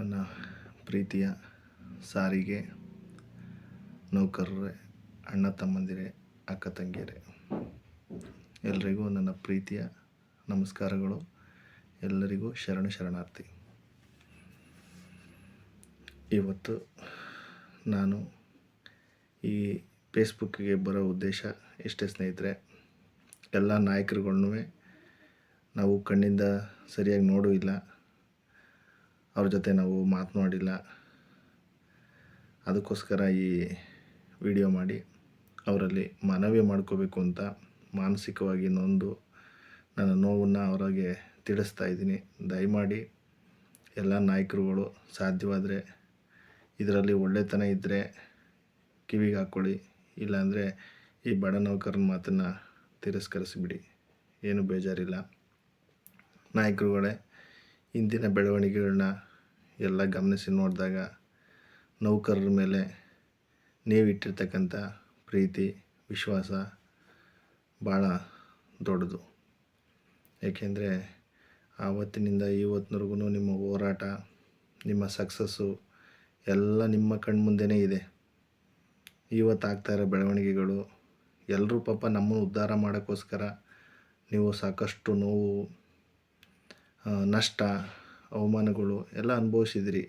ನನ್ನ ಪ್ರೀತಿಯ ಸಾರಿಗೆ, ನೌಕರರೇ, ಅಣ್ಣ ತಮ್ಮಂದಿರೇ, ಅಕ್ಕ ತಂಗಿಯರೇ, ಎಲ್ರಿಗೂ ನನ್ನ ಪ್ರೀತಿಯ ನಮಸ್ಕಾರಗಳು. ಎಲ್ಲರಿಗೂ ಶರಣ ಶರಣಾರ್ಥಿ. ಇವತ್ತು ನಾನು ಈ ಫೇಸ್ಬುಕ್ಕಿಗೆ ಬರೋ ಉದ್ದೇಶ ಎಷ್ಟೇ ಸ್ನೇಹಿತರೆ, ಎಲ್ಲ ನಾಯಕರುಗಳ್ನೂ ನಾವು ಕಣ್ಣಿಂದ ಸರಿಯಾಗಿ ನೋಡೂ ಅವ್ರ ಜೊತೆ ನಾವು ಮಾತನಾಡಿಲ್ಲ. ಅದಕ್ಕೋಸ್ಕರ ಈ ವಿಡಿಯೋ ಮಾಡಿ, ಅವರಲ್ಲಿ ಮನವಿ ಮಾಡ್ಕೋಬೇಕು ಅಂತ ಮಾನಸಿಕವಾಗಿ ನೊಂದು ನನ್ನ ನೋವನ್ನು ಅವರಿಗೆ ತಿಳಿಸ್ತಾ ಇದ್ದೀನಿ. ದಯಮಾಡಿ ಎಲ್ಲ ನಾಯಕರುಗಳು ಸಾಧ್ಯವಾದರೆ ಇದರಲ್ಲಿ ಒಳ್ಳೆತನ ಇದ್ದರೆ ಕಿವಿಗೆ ಹಾಕ್ಕೊಳ್ಳಿ, ಇಲ್ಲಾಂದರೆ ಈ ಬಡ ನೌಕರನ ಮಾತನ್ನು ತಿರಸ್ಕರಿಸಿಬಿಡಿ. ಏನು ಬೇಜಾರಿಲ್ಲ. ನಾಯಕರುಗಳೇ ಇಂದಿನ ಬೆಳವಣಿಗೆಗಳನ್ನ ಎಲ್ಲ ಗಮನಿಸಿ ನೋಡಿದಾಗ ನೌಕರರ ಮೇಲೆ ನೀವಿಟ್ಟಿರ್ತಕ್ಕಂಥ ಪ್ರೀತಿ, ವಿಶ್ವಾಸ ಭಾಳ ದೊಡ್ಡದು. ಏಕೆಂದರೆ ಆವತ್ತಿನಿಂದ ಇವತ್ತಿನವರೆಗೂ ನಿಮ್ಮ ಹೋರಾಟ, ನಿಮ್ಮ ಸಕ್ಸಸ್ಸು ಎಲ್ಲ ನಿಮ್ಮ ಕಣ್ಮುಂದೆನೇ ಇದೆ. ಇವತ್ತು ಆಗ್ತಾ ಇರೋ ಬೆಳವಣಿಗೆಗಳು ಎಲ್ಲರೂ ಪಾಪ ನಮ್ಮನ್ನು ಉದ್ಧಾರ ಮಾಡೋಕ್ಕೋಸ್ಕರ ನೀವು ಸಾಕಷ್ಟು ನೋವು ನಷ್ಟ, ಅವಮಾನಗಳು ಎಲ್ಲ ಅನುಭವಿಸಿದಿರಿ.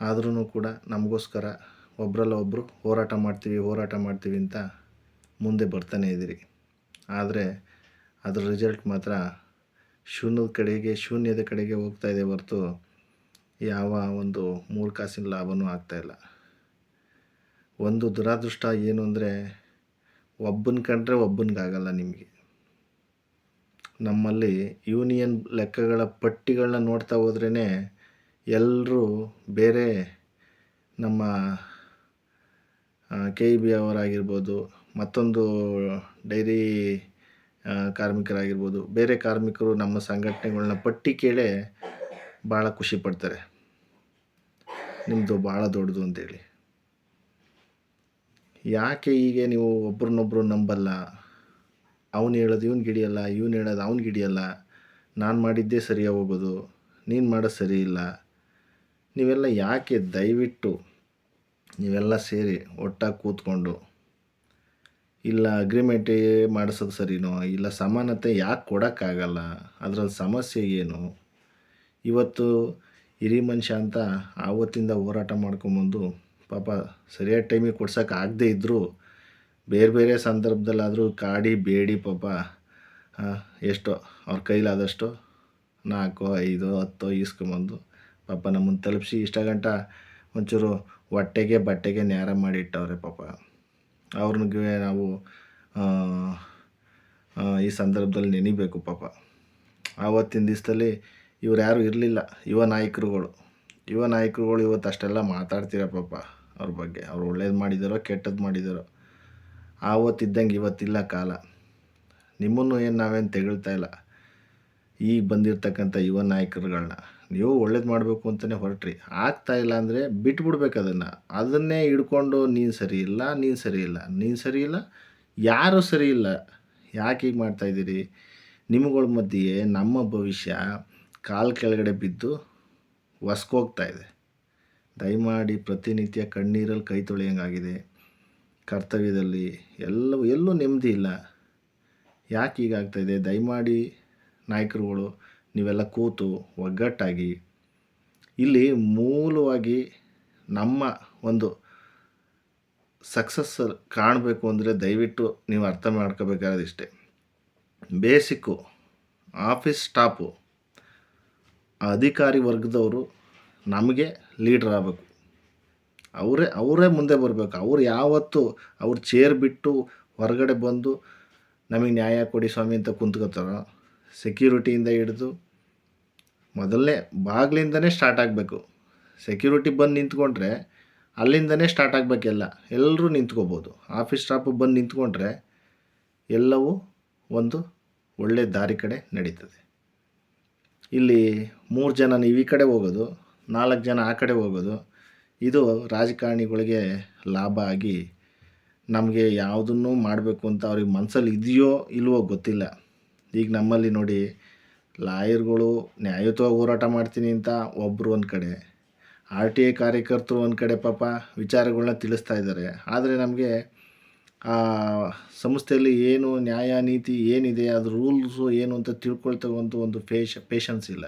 ಆದ್ರೂ ಕೂಡ ನಮಗೋಸ್ಕರ ಒಬ್ಬರಲ್ಲ ಒಬ್ಬರು ಹೋರಾಟ ಮಾಡ್ತೀವಿ ಹೋರಾಟ ಮಾಡ್ತೀವಿ ಅಂತ ಮುಂದೆ ಬರ್ತಾನೆ ಇದ್ದೀರಿ. ಆದರೆ ಅದರ ರಿಸಲ್ಟ್ ಮಾತ್ರ ಶೂನ್ಯದ ಕಡೆಗೆ ಶೂನ್ಯದ ಕಡೆಗೆ ಹೋಗ್ತಾ ಇದೆ ಹೊರತು ಯಾವ ಒಂದು ಮೂರು ಕಾಸಿನ ಲಾಭವೂ ಆಗ್ತಾಯಿಲ್ಲ ಒಂದು ದುರಾದೃಷ್ಟ ಏನು ಅಂದರೆ ಒಬ್ಬನ ಕಂಡ್ರೆ ಒಬ್ಬನಿಗಾಗಲ್ಲ ನಿಮಗೆ. ನಮ್ಮಲ್ಲಿ ಯೂನಿಯನ್ ಲೆಕ್ಕಗಳ ಪಟ್ಟಿಗಳನ್ನ ನೋಡ್ತಾ ಹೋದ್ರೇ ಎಲ್ಲರೂ ಬೇರೆ ನಮ್ಮ ಕೆ ಇ ಬಿ ಅವರಾಗಿರ್ಬೋದು, ಮತ್ತೊಂದು ಡೈರಿ ಕಾರ್ಮಿಕರಾಗಿರ್ಬೋದು, ಬೇರೆ ಕಾರ್ಮಿಕರು ನಮ್ಮ ಸಂಘಟನೆಗಳನ್ನ ಪಟ್ಟಿ ಕೇಳೇ ಭಾಳ ಖುಷಿ ಪಡ್ತಾರೆ. ನಿಮ್ಮದು ಭಾಳ ದೊಡ್ಡದು ಅಂತೇಳಿ. ಯಾಕೆ ಹೀಗೆ ನೀವು ಒಬ್ರನ್ನೊಬ್ರು ನಂಬಲ್ಲ? ಅವ್ನು ಹೇಳೋದು ಇವ್ನು ಗಿಡಿಯಲ್ಲ ಇವ್ನು ಹೇಳೋದು ಅವ್ನು ಹಿಡಿಯಲ್ಲ ನಾನು ಮಾಡಿದ್ದೇ ಸರಿಯಾಗಿ ಹೋಗೋದು, ನೀನು ಮಾಡೋದು ಸರಿ ಇಲ್ಲ. ನೀವೆಲ್ಲ ಯಾಕೆ ದಯವಿಟ್ಟು ನೀವೆಲ್ಲ ಸೇರಿ ಒಟ್ಟಾಗಿ ಕೂತ್ಕೊಂಡು ಇಲ್ಲ ಅಗ್ರಿಮೆಂಟೇ ಮಾಡಿಸೋದು ಸರಿನೋ, ಇಲ್ಲ ಸಮಾನತೆ ಯಾಕೆ ಕೊಡೋಕ್ಕಾಗಲ್ಲ ಅದರಲ್ಲಿ ಸಮಸ್ಯೆ ಏನು? ಇವತ್ತು ಹಿರಿ ಮನುಷ್ಯ ಅಂತ ಆವತ್ತಿಂದ ಹೋರಾಟ ಮಾಡ್ಕೊಂಬಂದು ಪಾಪ ಸರಿಯಾದ ಟೈಮಿಗೆ ಕೊಡ್ಸೋಕ್ಕಾಗದೇ ಇದ್ದರೂ ಬೇರೆ ಬೇರೆ ಸಂದರ್ಭದಲ್ಲಾದರೂ ಕಾಡಿ ಬೇಡಿ ಪಾಪ. ಎಷ್ಟೋ, ಅವ್ರ ಕೈಲಾದಷ್ಟು ನಾಲ್ಕು, ಐದು, ಹತ್ತು ಈಸ್ಕೊಂಬಂದು ಪಾಪ ನಮ್ಮನ್ನು ತಲುಪಿಸಿ ಇಷ್ಟ ಗಂಟ ಒಂಚೂರು ಹೊಟ್ಟೆಗೆ ಬಟ್ಟೆಗೆ ನೇರ ಮಾಡಿ ಇಟ್ಟವ್ರೆ ಪಾಪ. ಅವ್ರಿಗೆ ನಾವು ಈ ಸಂದರ್ಭದಲ್ಲಿ ನೆನಿಬೇಕು ಪಾಪ. ಆವತ್ತಿನ ದಿವಸದಲ್ಲಿ ಇವ್ರು ಯಾರೂ ಇರಲಿಲ್ಲ. ಯುವ ನಾಯಕರುಗಳು. ಯುವ ನಾಯಕರುಗಳು ಇವತ್ತು ಅಷ್ಟೆಲ್ಲ ಮಾತಾಡ್ತೀರ ಪಾಪ ಅವ್ರ ಬಗ್ಗೆ. ಅವ್ರು ಒಳ್ಳೇದು ಮಾಡಿದಾರೋ ಕೆಟ್ಟದ್ದು ಮಾಡಿದಾರೋ. ಆವತ್ತಿದ್ದಂಗೆ ಇವತ್ತಿಲ್ಲ ಕಾಲ. ನಿಮ್ಮನ್ನು ಏನು ನಾವೇನು ತೆಗಳ್ತಾ ಇಲ್ಲ. ಈಗ ಬಂದಿರತಕ್ಕಂಥ ಯುವ ನಾಯಕರುಗಳನ್ನ ನೀವು ಒಳ್ಳೇದು ಮಾಡಬೇಕು ಅಂತಲೇ ಹೊರಟ್ರಿ. ಆಗ್ತಾ ಇಲ್ಲ ಅಂದರೆ ಬಿಟ್ಬಿಡ್ಬೇಕು ಅದನ್ನು. ಅದನ್ನೇ ಹಿಡ್ಕೊಂಡು ನೀನು ಸರಿ ಇಲ್ಲ, ನೀನು ಸರಿ ಇಲ್ಲ, ನೀನು ಸರಿ ಇಲ್ಲ, ಯಾರೂ ಸರಿ ಇಲ್ಲ. ಯಾಕೆ ಹೀಗೆ ಮಾಡ್ತಾಯಿದ್ದೀರಿ ನಿಮ್ಗಳ ಮಧ್ಯೆ ನಮ್ಮ ಭವಿಷ್ಯ ಕಾಲು ಕೆಳಗಡೆ ಬಿದ್ದು ಹೊಸ್ಕೋಗ್ತಾ ಇದೆ. ದಯಮಾಡಿ ಪ್ರತಿನಿತ್ಯ ಕಣ್ಣೀರಲ್ಲಿ ಕೈ ತೊಳೆಯಂಗಾಗಿದೆ. ಕರ್ತವ್ಯದಲ್ಲಿ ಎಲ್ಲವೂ ಎಲ್ಲೂ ನೆಮ್ಮದಿ ಇಲ್ಲ. ಯಾಕೆ ಹೀಗಾಗ್ತಾಯಿದೆ ದಯಮಾಡಿ ನಾಯಕರುಗಳು, ನೀವೆಲ್ಲ ಕೂತು ಒಗ್ಗಟ್ಟಾಗಿ. ಇಲ್ಲಿ ಮೂಲವಾಗಿ ನಮ್ಮ ಒಂದು ಸಕ್ಸಸ್ ಕಾಣಬೇಕು ಅಂದರೆ ದಯವಿಟ್ಟು ನೀವು ಅರ್ಥ ಮಾಡ್ಕೋಬೇಕಾದ್ರೆ ಇಷ್ಟೇ ಬೇಸಿಕ್ಕು, ಆಫೀಸ್ ಸ್ಟಾಫು ಅಧಿಕಾರಿ ವರ್ಗದವರು ನಮಗೆ ಲೀಡ್ರ್ ಆಗಬೇಕು. ಅವರೇ ಅವರೇ ಮುಂದೆ ಬರಬೇಕು. ಅವ್ರು ಯಾವತ್ತು ಅವ್ರ ಚೇರ್ ಬಿಟ್ಟು ಹೊರಗಡೆ ಬಂದು ನಮಗೆ ನ್ಯಾಯ ಕೊಡಿ ಸ್ವಾಮಿ ಅಂತ ಕುಂತ್ಕೋತಾರೋ ಸೆಕ್ಯೂರಿಟಿಯಿಂದ ಹಿಡಿದು ಮೊದಲನೇ ಬಾಗಿಲಿಂದನೇ ಸ್ಟಾರ್ಟ್ ಆಗಬೇಕು. ಸೆಕ್ಯೂರಿಟಿ ಬಂದು ನಿಂತ್ಕೊಂಡ್ರೆ ಅಲ್ಲಿಂದನೇ ಸ್ಟಾರ್ಟ್ ಆಗಬೇಕೆಲ್ಲ ಎಲ್ಲರೂ ನಿಂತ್ಕೋಬೋದು. ಆಫೀಸ್ ಸ್ಟಾಫು ಬಂದು ನಿಂತ್ಕೊಂಡ್ರೆ ಎಲ್ಲವೂ ಒಂದು ಒಳ್ಳೆಯ ದಾರಿ ಕಡೆ ನಡೀತದೆ. ಇಲ್ಲಿ ಮೂರು ಜನ ನೀವು ಈ ಕಡೆ ಹೋಗೋದು, ನಾಲ್ಕು ಜನ ಆ ಕಡೆ ಹೋಗೋದು ಇದು ರಾಜಕಾರಣಿಗಳಿಗೆ ಲಾಭ ಆಗಿ ನಮಗೆ ಯಾವುದನ್ನು ಮಾಡಬೇಕು ಅಂತ ಅವ್ರಿಗೆ ಮನಸ್ಸಲ್ಲಿ ಇದೆಯೋ ಇಲ್ವೋ ಗೊತ್ತಿಲ್ಲ. ಈಗ ನಮ್ಮಲ್ಲಿ ನೋಡಿ ಲಾಯರ್ಗಳು ನ್ಯಾಯಯುತವಾಗಿ ಹೋರಾಟ ಮಾಡ್ತೀನಿ ಅಂತ ಒಬ್ಬರು ಒಂದು ಕಡೆ, ಆರ್ ಟಿ ಐ ಕಾರ್ಯಕರ್ತರು ಒಂದು ಕಡೆ ಪಾಪ ವಿಚಾರಗಳನ್ನ ತಿಳಿಸ್ತಾ ಇದ್ದಾರೆ. ಆದರೆ ನಮಗೆ ಆ ಸಂಸ್ಥೆಯಲ್ಲಿ ಏನು ನ್ಯಾಯ ನೀತಿ ಏನಿದೆ, ಅದು ರೂಲ್ಸು ಏನು ಅಂತ ತಿಳ್ಕೊಳ್ತಕ್ಕಂಥ ಒಂದು ಪೇಶ ಪೇಷನ್ಸ್ ಇಲ್ಲ.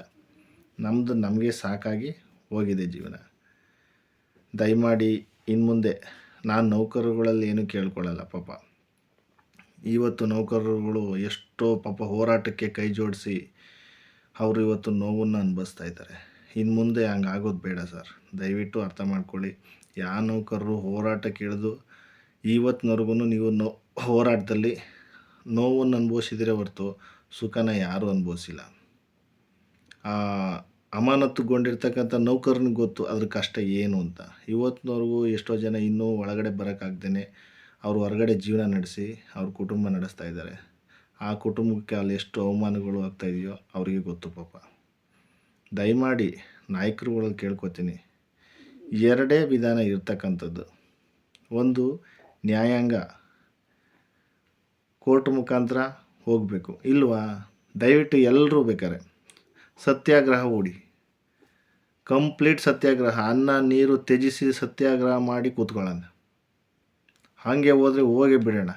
ನಮ್ಮದು ನಮಗೆ ಸಾಕಾಗಿ ಹೋಗಿದೆ ಜೀವನ. ದಯಮಾಡಿ ಇನ್ನು ಮುಂದೆ ನಾನು ನೌಕರುಗಳಲ್ಲಿ ಏನೂ ಕೇಳ್ಕೊಳ್ಳಲ್ಲ ಪಾಪ. ಇವತ್ತು ನೌಕರರುಗಳು ಎಷ್ಟೋ ಪಾಪ ಹೋರಾಟಕ್ಕೆ ಕೈ ಜೋಡಿಸಿ ಅವರು ಇವತ್ತು ನೋವನ್ನು ಅನುಭವಿಸ್ತಾ ಇದ್ದಾರೆ. ಇನ್ನು ಮುಂದೆ ಹಂಗೆ ಆಗೋದು ಬೇಡ ಸರ್. ದಯವಿಟ್ಟು ಅರ್ಥ ಮಾಡ್ಕೊಳ್ಳಿ. ಯಾವ ನೌಕರರು ಹೋರಾಟಕ್ಕೆ ಇಳಿದು ಇವತ್ತಿನವರೆಗೂ ನೀವು ನೋ ಹೋರಾಟದಲ್ಲಿ ನೋವನ್ನು ಅನುಭವಿಸಿದರೆ ಹೊರತು ಸುಖನ ಯಾರೂ ಅನುಭವಿಸಿಲ್ಲ. ಅಮಾನತುಗೊಂಡಿರ್ತಕ್ಕಂಥ ನೌಕರನಿಗೆ ಗೊತ್ತು ಅದ್ರ ಕಷ್ಟ ಏನು ಅಂತ. ಇವತ್ತಿನವರೆಗೂ ಎಷ್ಟೋ ಜನ ಇನ್ನೂ ಒಳಗಡೆ ಬರೋಕ್ಕಾಗ್ದೇ ಅವರು ಹೊರಗಡೆ ಜೀವನ ನಡೆಸಿ ಅವ್ರ ಕುಟುಂಬ ನಡೆಸ್ತಾ ಇದ್ದಾರೆ. ಆ ಕುಟುಂಬಕ್ಕೆ ಅಲ್ಲಿ ಎಷ್ಟು ಅವಮಾನಗಳು ಆಗ್ತಾಯಿದೆಯೋ ಅವರಿಗೆ ಗೊತ್ತು ಪಾಪ. ದಯಮಾಡಿ ನಾಯಕರುಗಳಲ್ಲಿ ಕೇಳ್ಕೊತೀನಿ. ಎರಡೇ ವಿಧಾನ ಇರ್ತಕ್ಕಂಥದ್ದು. ಒಂದು, ನ್ಯಾಯಾಂಗ. ಕೋರ್ಟ್ ಮುಖಾಂತರ ಹೋಗಬೇಕು. ಇಲ್ವಾ? ದಯವಿಟ್ಟು ಎಲ್ಲರೂ ಬೇಕಾರೆ ಸತ್ಯಾಗ್ರಹ ಓಡಿ ಕಂಪ್ಲೀಟ್ ಸತ್ಯಾಗ್ರಹ. ಅನ್ನ, ನೀರು ತ್ಯಜಿಸಿ ಸತ್ಯಾಗ್ರಹ ಮಾಡಿ ಕೂತ್ಕೊಳ್ಳೋಣ. ಹಾಗೆ ಹೋದರೆ ಹೋಗಿ ಬಿಡೋಣ.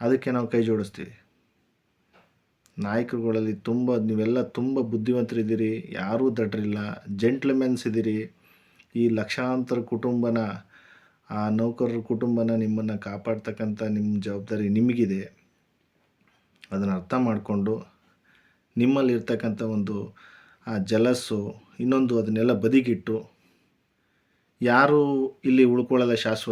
ಅದಕ್ಕೆ ನಾವು ಕೈ ಜೋಡಿಸ್ತೀವಿ. ನಾಯಕರುಗಳಲ್ಲಿ ತುಂಬ, ನೀವೆಲ್ಲ ತುಂಬ ಬುದ್ಧಿವಂತರಿದ್ದೀರಿ. ಯಾರೂ ದಡ್ರಿಲ್ಲ. ಜೆಂಟ್ಲ್ಮೆನ್ಸ್ ಇದ್ದೀರಿ. ಈ ಲಕ್ಷಾಂತರ ಕುಟುಂಬನ, ಆ ನೌಕರರ ಕುಟುಂಬನ ನಿಮ್ಮನ್ನು ಕಾಪಾಡ್ತಕ್ಕಂಥ ನಿಮ್ಮ ಜವಾಬ್ದಾರಿ ನಿಮಗಿದೆ. ಅದನ್ನು ಅರ್ಥ ಮಾಡಿಕೊಂಡು ನಿಮ್ಮಲ್ಲಿರ್ತಕ್ಕಂಥ ಒಂದು ಆ ಜಲಸ್ಸು ಇನ್ನೊಂದು ಅದನ್ನೆಲ್ಲ ಬದಿಗಿಟ್ಟು ಯಾರೂ ಇಲ್ಲಿ ಉಳ್ಕೊಳ್ಳಲ್ಲ ಶಾಶ್ವತ